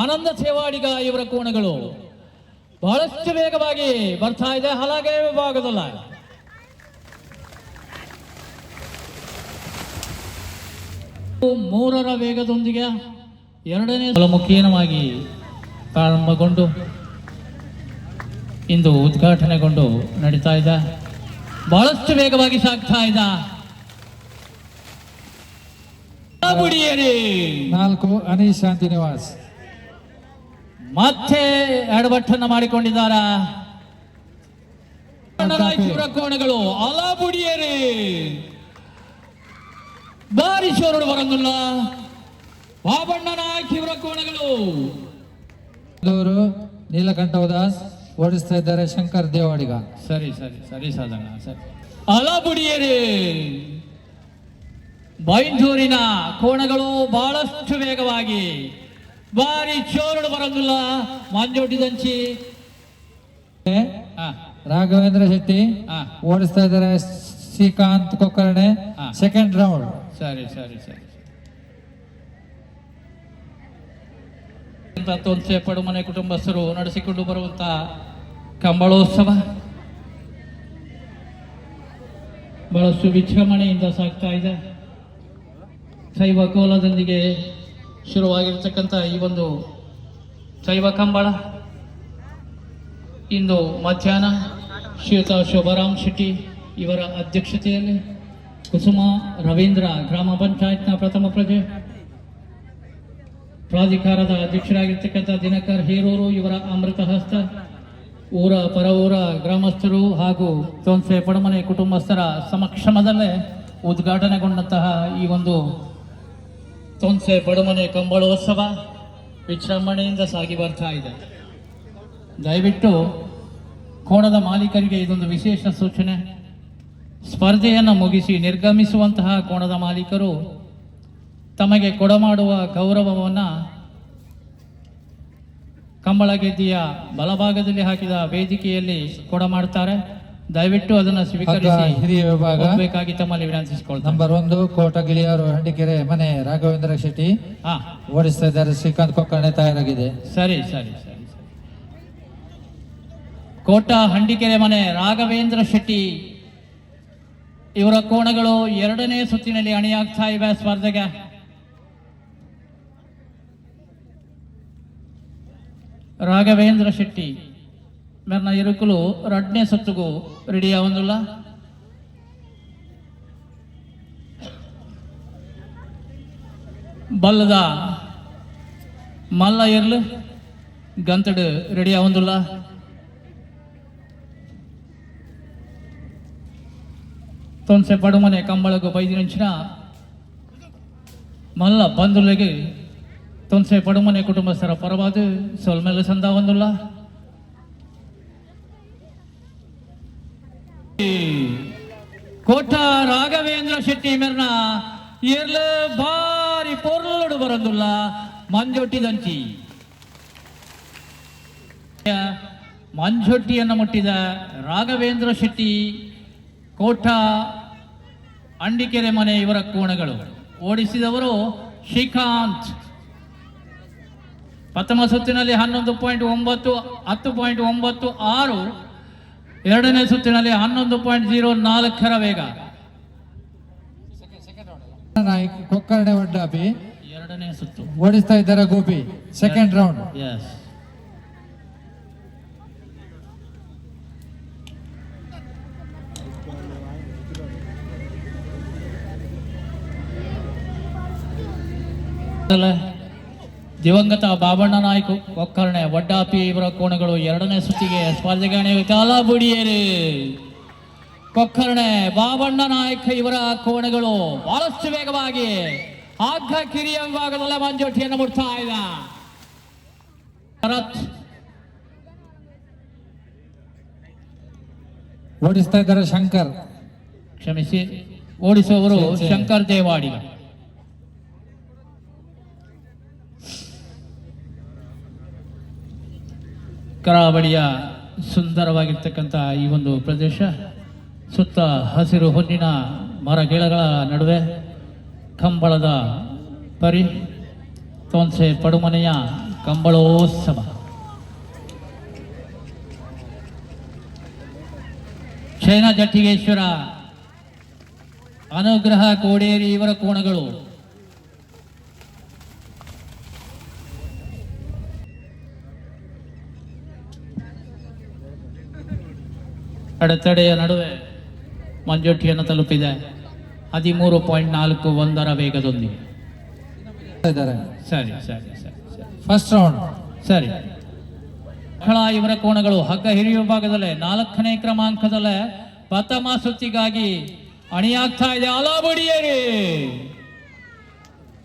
ಆನಂದ ಸೇವಾಡಿಗ ಇವರ ಕೋಣಗಳು. ಬಹಳಷ್ಟು ವೇಗವಾಗಿ ಬರ್ತಾ ಇದೆ. ಹಲಗೆ ವಿಭಾಗದಲ್ಲ. ಮೂರರ ವೇಗದೊಂದಿಗೆ ಎರಡನೇ ಮುಖೇನವಾಗಿ ಪ್ರಾರಂಭಗೊಂಡು ಇಂದು ಉದ್ಘಾಟನೆಗೊಂಡು ನಡೀತಾ ಇದೆ. ಬಹಳಷ್ಟು ವೇಗವಾಗಿ ಸಾಗ್ತಾ ಇದ್ದ ನಾಲ್ಕು ಅನೀಶ್ ಶಾಂತಿ ನಿವಾಸ್. ಮತ್ತೆ ಎಡವಟ್ಟನ್ನು ಮಾಡಿಕೊಂಡಿದ್ದಾರ. ರಾಯಚೂರ ಕೋಣಗಳು ಅಲಾಬುಡಿಯೇರಿ ಬಾರಿ ಶೋರುಡು ಬರಂಗಿಲ್ಲ. ಬಾಬಣ್ಣ ನಾಯಕ್ ಇವರ ಕೋಣಗಳು. ನೀಲಕಂಠ ಉದಾಸ್ ಓಡಿಸ್ತಾ ಇದ್ದಾರೆ ಶಂಕರ್ ದೇವಾಡಿಗ ಸರಿ ಸರಿ ಸರಿ ಸಾಧನ ಸರಿ. ಅಲಾಬುಡಿಯೇರಿ ಬೈಂದೂರಿನ ಕೋಣಗಳು ಬಹಳಷ್ಟು ವೇಗವಾಗಿ ಬಾರಿ ಚೋರಡು ಬರಂಗಿಲ್ಲ. ಮಂಜೋಟಿ ದಂಚಿ. ರಾಘವೇಂದ್ರ ಶೆಟ್ಟಿ ಓಡಿಸ್ತಾ ಇದ್ದಾರೆ ಶ್ರೀಕಾಂತ್ ಕೊಕ್ಕರ್ಣೆ. ಸೆಕೆಂಡ್ ರೌಂಡ್ ಸರಿ ಸರಿ ಸರಿ. ತೊಂಸೆ ಪಡುಮನೆ ಕುಟುಂಬಸ್ಥರು ನಡೆಸಿಕೊಂಡು ಬರುವಂತ ಕಂಬಳೋತ್ಸವ. ಬಹಳಷ್ಟು ವಿಜೃಂಭಣೆಯಿಂದ ಸಾಗ್ತಾ ಇದೆ. ಶೈವ ಕೋಲದೊಂದಿಗೆ ಶುರುವಾಗಿರ್ತಕ್ಕಂಥ ಈ ಒಂದು ಶೈವ ಕಂಬಳ. ಇಂದು ಮಧ್ಯಾಹ್ನ ಶ್ರೀಯುತ ಶೋಭಾರಾಮ್ ಶೆಟ್ಟಿ ಇವರ ಅಧ್ಯಕ್ಷತೆಯಲ್ಲಿ ಕುಸುಮ ರವೀಂದ್ರ ಗ್ರಾಮ ಪಂಚಾಯತ್ನ ಪ್ರಥಮ ಪ್ರಜೆ. ಪ್ರಾಧಿಕಾರದ ಅಧ್ಯಕ್ಷರಾಗಿರ್ತಕ್ಕಂಥ ದಿನಕರ್ ಹೇರೂರು ಇವರ ಅಮೃತ ಹಸ್ತ. ಊರ ಪರ ಊರ ಗ್ರಾಮಸ್ಥರು ಹಾಗೂ ತೋನ್ಸೆ ಪಡಮನೆ ಕುಟುಂಬಸ್ಥರ ಸಮಕ್ಷಮದಲ್ಲೇ ಉದ್ಘಾಟನೆಗೊಂಡಂತಹ ಈ ಒಂದು ತೋನ್ಸೆ ಬಡಮನೆ ಕಂಬಳೋತ್ಸವ ವಿಜೃಂಭಣೆಯಿಂದ ಸಾಗಿ ಬರ್ತಾ ಇದೆ. ದಯವಿಟ್ಟು ಕೋಣದ ಮಾಲೀಕರಿಗೆ ಇದೊಂದು ವಿಶೇಷ ಸೂಚನೆ. ಸ್ಪರ್ಧೆಯನ್ನು ಮುಗಿಸಿ ನಿರ್ಗಮಿಸುವಂತಹ ಕೋಣದ ಮಾಲೀಕರು ತಮಗೆ ಕೊಡಮಾಡುವ ಗೌರವವನ್ನು ಕಂಬಳಗೆದ್ದಿಯ ಬಲಭಾಗದಲ್ಲಿ ಹಾಕಿದ ವೇದಿಕೆಯಲ್ಲಿ ಕೊಡಮಾಡ್ತಾರೆ. ದಯವಿಟ್ಟು ಅದನ್ನು ಸ್ವೀಕರಿಸಿ. ಹಿರಿಯ ವಿಭಾಗ. ಬೇಕಾಗಿ ತಮ್ಮಲ್ಲಿ ವಿನಂತಿಸಿಕೊಳ್ತಾರೆ ನಂಬರ್ ಒಂದು ಕೋಟಗಿಳಿಯವರು ಹಂಡಿಕೆರೆ ಮನೆ ರಾಘವೇಂದ್ರ ಶೆಟ್ಟಿ. ಹಾ. ಓಡಿಸ್ತಾ ಇದ್ದಾರೆ ಶ್ರೀಕಾಂತ್ ಕೊಕ್ಕರ್ಣೆ ತಯಾರಾಗಿದೆ. ಸರಿ ಸರಿ ಸರಿ ಸರಿ. ಕೋಟ ಹಂಡಿಕೆರೆ ಮನೆ ರಾಘವೇಂದ್ರ ಶೆಟ್ಟಿ. ಇವರ ಕೋಣಗಳು ಎರಡನೇ ಸುತ್ತಿನಲ್ಲಿ ಅಣಿಯಾಗ್ತಾ ಇವೆ ಸ್ಪರ್ಧೆಗೆ. ರಾಘವೇಂದ್ರ ಶೆಟ್ಟಿ. ಮೇರ್ನ ಇರುಕುಲು ಎರಡನೇ ಸುತ್ತಿಗೂ ರೆಡಿ ಆವಂದಿಲ್ಲ ಬಲ್ಲದ ಮಲ್ಲ ಇರ್ಲು, ಗಂತಡು ರೆಡಿ ಆವಂದಿಲ್ಲ ತೊನ್ಸೆ ಪಡುಮನೆ ಕಂಬಳಗು ಬೈದಿನಿಂಚಿನ ಮಲ್ಲ ಬಂಧುಗಳಿಗೆ ತೊನ್ಸೆ ಪಡುಮನೆ ಕುಟುಂಬಸ್ಥರ ಪರವಾದ ಸೊಲ್ಮೆಲ್ಲ ಸಂದ ಒಂದುಲ್ಲ? ಕೋಟ ರಾಘವೇಂದ್ರ ಶೆಟ್ಟಿ ಮೆರ್ನ ಇರ್ಲ ಬಾರಿ ಪೊರ್ಲಡು ಬರಂದುಲ್ಲ ಮಂಜೊಟ್ಟಿದಂಚಿ ಮಂಜೊಟ್ಟಿಯನ್ನು ಮುಟ್ಟಿದ ರಾಘವೇಂದ್ರ ಶೆಟ್ಟಿ ಕೋಟ ಅಂಡಿಕೆರೆ ಮನೆ ಇವರ ಕೋಣಗಳು. ಓಡಿಸಿದವರು ಶ್ರೀಕಾಂತ್. ಪ್ರಥಮ ಸುತ್ತಿನಲ್ಲಿ ಹನ್ನೊಂದು ಪಾಯಿಂಟ್ ಒಂಬತ್ತು, ಹತ್ತು ಪಾಯಿಂಟ್ ಒಂಬತ್ತು ಆರು ಎರಡನೇ ಸುತ್ತಿನಲ್ಲಿ ಹನ್ನೊಂದು ಪಾಯಿಂಟ್ ಜೀರೋ ನಾಲ್ಕರ ವೇಗ. ನಾಯಕ್ ಕೊಕ್ಕರ್ಣೆ ಒಡ್ಡಾಪಿ ಎರಡನೇ ಸುತ್ತು. ಓಡಿಸ್ತಾ ಇದ್ದಾರೆ ಗೋಪಿ. ಸೆಕೆಂಡ್ ರೌಂಡ್ ಎಸ್ ದಿವಂಗತ ಬಾಬಣ್ಣ ನಾಯ್ಕ ಒಕ್ಕರಣೆ ವಡ್ಡಾಪಿ ಇವರ ಕೋಣಗಳು ಎರಡನೇ ಸುತ್ತಿಗೆ ಸ್ಪರ್ಧೆಗಾಣಿ ಕಾಲ ಬುಡಿಯೇರಿ ಕೊಕ್ಕರ್ಣೆ ಬಾಬಣ್ಣ ನಾಯ್ಕ ಇವರ ಕೋಣಗಳು ಬಹಳಷ್ಟು ವೇಗವಾಗಿ ಹಗ್ಗ ಕಿರಿಯ ವಿಭಾಗದಲ್ಲ ಮಂಜೋಟಿಯನ್ನು ಮುಟ್ತಾ ಇದ್ದ ಭರತ್. ಓಡಿಸ್ತಾ ಇದ್ದಾರೆ ಶಂಕರ್. ಕ್ಷಮಿಸಿ ಓಡಿಸುವವರು. ಶಂಕರ್ ದೇವಾಡಿ ಕರಾವಳಿಯ ಸುಂದರವಾಗಿರ್ತಕ್ಕಂಥ ಈ ಒಂದು ಪ್ರದೇಶ, ಸುತ್ತ ಹಸಿರು ಹೊನ್ನಿನ ಮರ ಗಿಡಗಳ ನಡುವೆ ಕಂಬಳದ ಪರಿ ತೋನ್ಸೆ ಪಡುಮನೆಯ ಕಂಬಳೋತ್ಸವ. ಶೈನ ಜಟ್ಟಿಗೇಶ್ವರ ಅನುಗ್ರಹ ಕೋಡೇರಿ ಇವರ ಕೋಣಗಳು. ಅಡೆತಡೆಯ ನಡುವೆ ಮಂಜೋಟಿಯನ್ನು ತಲುಪಿದೆ. ಹದಿಮೂರು ಪಾಯಿಂಟ್ ನಾಲ್ಕು ಒಂದರ ವೇಗದೊಂದಿಗೆ. ಸರಿ ಸರಿ ಸರಿ ಫಸ್ಟ್ ರೌಂಡ್ ಸರಿ. ಮಕ್ಕಳ ಇವರ ಕೋಣಗಳು ಹಗ್ಗ ಹಿರಿಯ ಭಾಗದಲ್ಲೇ ನಾಲ್ಕನೇ ಕ್ರಮಾಂಕದಲ್ಲೇ ಪ್ರಥಮ ಸುತ್ತಿಗಾಗಿ ಅಣಿಯಾಗ್ತಾ ಇದೆ ಅಲಾಬುಡಿಯೇರಿ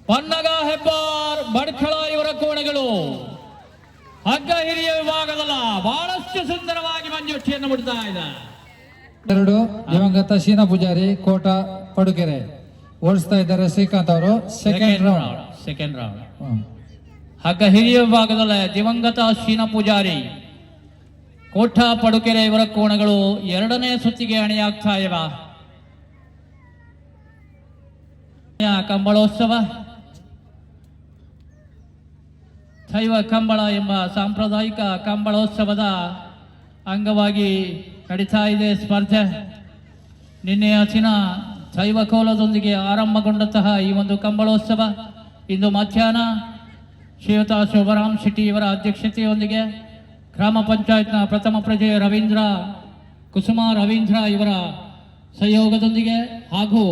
ಪನ್ನಗ ಹೆಬ್ಬಾರ್ ಬಡ್ಕಳ ಇವರ ಕೋಣಗಳು. ಹಗ್ಗ ಹಿರಿಯ ವಿಭಾಗದಲ್ಲ ಬಹಳಷ್ಟು ಸುಂದರವಾಗಿ ಮಂಜುಟ್ಟಿಯನ್ನು ಬಿಡ್ತಾ ಇದೆ. ಎರಡು ದಿವಂಗತ ಶೀನ ಪೂಜಾರಿ ಕೋಟ ಪಡುಕೆರೆ. ಓಡಿಸ್ತಾ ಇದ್ದಾರೆ ಶ್ರೀಕಾಂತ್ ಅವರು. ಸೆಕೆಂಡ್ ರೌಂಡ್ ಸೆಕೆಂಡ್ ರೌಂಡ್ ಹಗ್ಗ ಹಿರಿಯ ವಿಭಾಗದಲ್ಲಿ ದಿವಂಗತ ಶೀನ ಪೂಜಾರಿ. ಕೋಟ ಪಡುಕೆರೆ ಇವರ ಕೋಣಗಳು ಎರಡನೇ ಸುತ್ತಿಗೆ ಅಣಿಯಾಗ್ತಾ ಇವ. ಕಂಬಳೋತ್ಸವ. ಶೈವ ಕಂಬಳ ಎಂಬ ಸಾಂಪ್ರದಾಯಿಕ ಕಂಬಳೋತ್ಸವದ ಅಂಗವಾಗಿ ನಡೀತಾ ಇದೆ ಸ್ಪರ್ಧೆ. ನಿನ್ನೆಯ ದಿನ ಶೈವ ಕೋಲದೊಂದಿಗೆ ಆರಂಭಗೊಂಡಂತಹ ಈ ಒಂದು ಕಂಬಳೋತ್ಸವ ಇಂದು ಮಧ್ಯಾಹ್ನ ಶ್ರೀಯುತ ಶೋಭರಾಮ್ ಶೆಟ್ಟಿ ಇವರ ಅಧ್ಯಕ್ಷತೆಯೊಂದಿಗೆ ಗ್ರಾಮ ಪಂಚಾಯತ್ನ ಪ್ರಥಮ ಪ್ರಜೆ ರವೀಂದ್ರ, ಕುಸುಮ ರವೀಂದ್ರ ಇವರ ಸಹಯೋಗದೊಂದಿಗೆ ಹಾಗೂ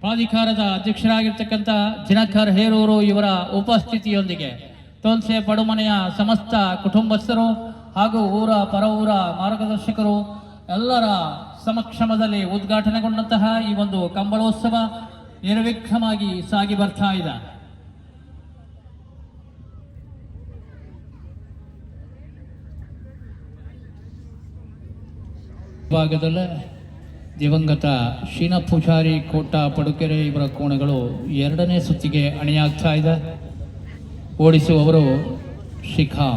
ಪ್ರಾಧಿಕಾರದ ಅಧ್ಯಕ್ಷರಾಗಿರ್ತಕ್ಕಂಥ ದಿನಕರ್ ಹೇರೂರು ಇವರ ಉಪಸ್ಥಿತಿಯೊಂದಿಗೆ ತೋನ್ಸೆ ಪಡುಮನೆಯ ಸಮಸ್ತ ಕುಟುಂಬಸ್ಥರು ಹಾಗೂ ಊರ ಪರ ಊರ ಮಾರ್ಗದರ್ಶಕರು ಎಲ್ಲರ ಸಮಕ್ಷಮದಲ್ಲಿ ಉದ್ಘಾಟನೆಗೊಂಡಂತಹ ಈ ಒಂದು ಕಂಬಳೋತ್ಸವ ನಿರ್ವಿಘ್ನವಾಗಿ ಸಾಗಿ ಬರ್ತಾ ಇದೆ. ಭಾಗದಲ್ಲೇ ದಿವಂಗತ ಶೀನ ಪೂಜಾರಿ ಕೋಟ ಪಡುಕೆರೆ ಇವರ ಕೋಣಗಳು ಎರಡನೇ ಸುತ್ತಿಗೆ ಅಣಿಯಾಗ್ತಾ ಇದೆ. ಓಡಿಸುವವರು ಶಿಖಾ.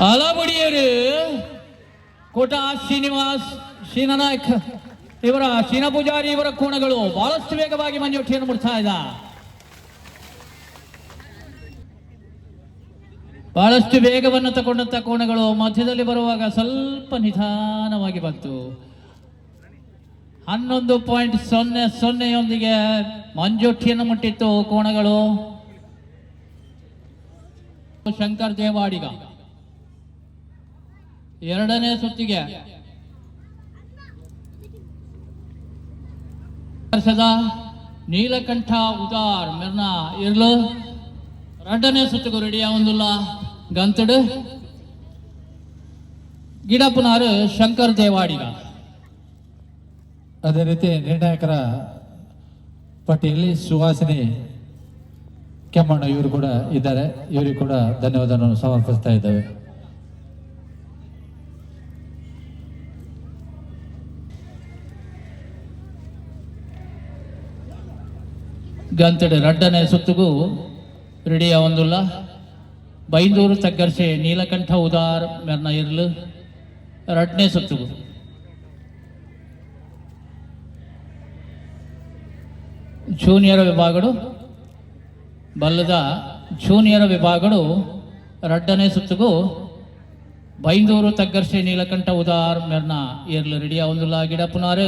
ಅಲಬುಡಿಯರು ಕೋಟ ಶ್ರೀನಿವಾಸ್ ಶ್ರೀನಾಯಕ್ ಇವರ ಶೀನ ಪೂಜಾರಿ ಇವರ ಕೋಣಗಳು ಬಹಳಷ್ಟು ವೇಗವಾಗಿ ಮಂಜುಟ್ಟಿಯನ್ನು ಮುಡ್ತಾ ಇದ್ದ ಬಹಳಷ್ಟು ವೇಗವನ್ನು ತಗೊಂಡಂತ ಕೋಣಗಳು ಮಧ್ಯದಲ್ಲಿ ಬರುವಾಗ ಸ್ವಲ್ಪ ನಿಧಾನವಾಗಿ ಬಂತು. ಹನ್ನೊಂದು ಪಾಯಿಂಟ್ ಸೊನ್ನೆ ಸೊನ್ನೆಯೊಂದಿಗೆ ಮಂಜುಟ್ಟಿಯನ್ನು ಮುಟ್ಟಿತ್ತು ಕೋಣಗಳು. ಶಂಕರ್ ದೇವಾಡಿಗ ಎರಡನೇ ಸುತ್ತಿಗೆ. ವರ್ಷದ ನೀಲಕಂಠ ಉದಾರ್ ಮೆರ್ನ ಇರ್ಲು. ಎರಡನೇ ಸುತ್ತಿಗೂ ರೆಡಿ ಆವಂದಿಲ್ಲ ಗಂತಡು. ಗಿಡಪ್ಪನಾರು ಶಂಕರ್ ದೇವಾಡಿಗ ಅದೇ ರೀತಿ ನಿರ್ಣಾಯಕರ ಪಟ್ಟಿಯಲ್ಲಿ ಸುಹಾಸಿನಿ ಕೆಮ್ಮಣ್ಣ ಇವರು ಕೂಡ ಇದ್ದಾರೆ. ಇವರಿಗೂ ಕೂಡ ಧನ್ಯವಾದವನ್ನು ಸಮರ್ಪಿಸ್ತಾ ಇದ್ದೇವೆ. ಗಂತಡೆ ರಡ್ಡನೇ ಸುತ್ತಿಗೂ ರೆಡಿ ಒಂದುಲ್ಲ. ಬೈಂದೂರು ತಗ್ಗರ್ಸೆ ನೀಲಕಂಠ ಉದಾರ್ ಮೆರ್ನ ಇರ್ಲು. ರಡ್ನೆ ಸುತ್ತಿಗೂ. ಜೂನಿಯರ್ ವಿಭಾಗಗಳು, ಬಲ್ಲದ ಜೂನಿಯರ್ ವಿಭಾಗಗಳು, ಎರಡನೇ ಸುತ್ತಿಗೂ ಬೈಂದೂರು ತಗ್ಗರ್ಸೆ ನೀಲಕಂಠ ಉದಾರ್ ಮೆರ್ನ ಏರ್ಲು ರೆಡಿ ಆವಂದಿಲ್ಲ ಪುನಾರ,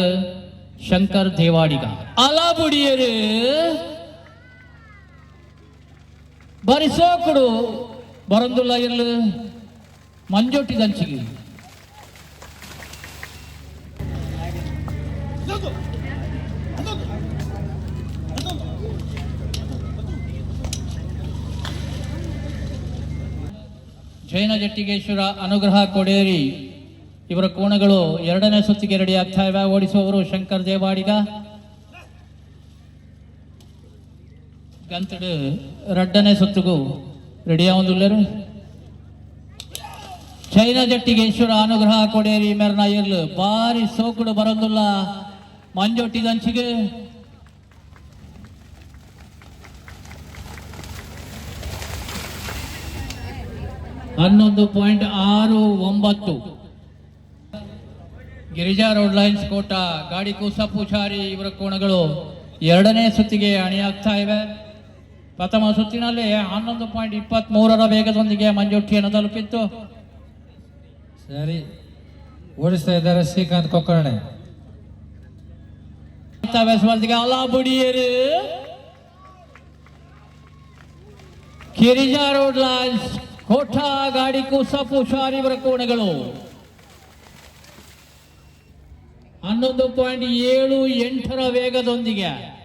ಶಂಕರ್ ದೇವಾಡಿಗ. ಅಲಾಬುಡಿಯರು ಬರಿಸೋಕುಡು ಬರಂದುಲ್ಲ ಇರ್ಲು ಮಂಜೊಟ್ಟಿ ದಂಚಿಗೆ ಜೈನ ಜಟ್ಟಿಗೇಶ್ವರ ಅನುಗ್ರಹ ಕೊಡೇರಿ. ಇವರ ಕೋಣಗಳು ಎರಡನೇ ಸುತ್ತಿಗೆ ರೆಡಿ ಆಗ್ತಾ ಇವೆ. ಓಡಿಸುವವರು ಶಂಕರ್ ದೇವಾಡಿಗ ಗಂತಡು ಎರಡನೇ ಸುತ್ತಿಗೂ ರೆಡಿ ಆವಂದಿಲ್ಲರು. ಜೈನ ಜಟ್ಟಿಗೇಶ್ವರ ಅನುಗ್ರಹ ಕೊಡೇರಿ ಮೆರ್ನ ಇರ್ಲು ಬಾರಿ ಸೋಕುಡು ಬರೋದಿಲ್ಲ. ಮಂಜೊಟ್ಟಿ ಹನ್ನೊಂದು ಪಾಯಿಂಟ್ ಆರು ಒಂಬತ್ತು. ಗಿರಿಜಾ ರೋಡ್ ಲೈನ್ಸ್ ಕೋಟ ಗಾಡಿ ಕೂಸ ಪೂಜಾರಿ ಇವರ ಕೋಣಗಳು ಎರಡನೇ ಸುತ್ತಿಗೆ ಅಣಿಯಾಗ್ತಾ ಇವೆ. ಪ್ರಥಮ ಸುತ್ತಿನಲ್ಲಿ ಹನ್ನೊಂದು ಪಾಯಿಂಟ್ ಇಪ್ಪತ್ತ್ ಮೂರರ ವೇಗದೊಂದಿಗೆ ಮಂಜುಟ್ಟಿಯನ್ನು ತಲುಪಿತ್ತು. ಸರಿ. ಓಡಿಸ್ತಾ ಇದ್ದಾರೆ ಶ್ರೀಕಾಂತ್ ಕೊಕ್ಕರ್ಣೆ. ಸ್ಪರ್ಧೆಗೆ ಅಲ್ಲ ಬುಡಿಯರು ಗಿರಿಜಾ ರೋಡ್ ಲೈನ್ಸ್ ಕೋಟ ಗಾಡಿ ಕೂಸ ಪೂಜಾರಿ ಇವರ ಕೋಣಗಳು. ಹನ್ನೊಂದು ಪಾಯಿಂಟ್ ಏಳು ಎಂಟರ ವೇಗದೊಂದಿಗೆ.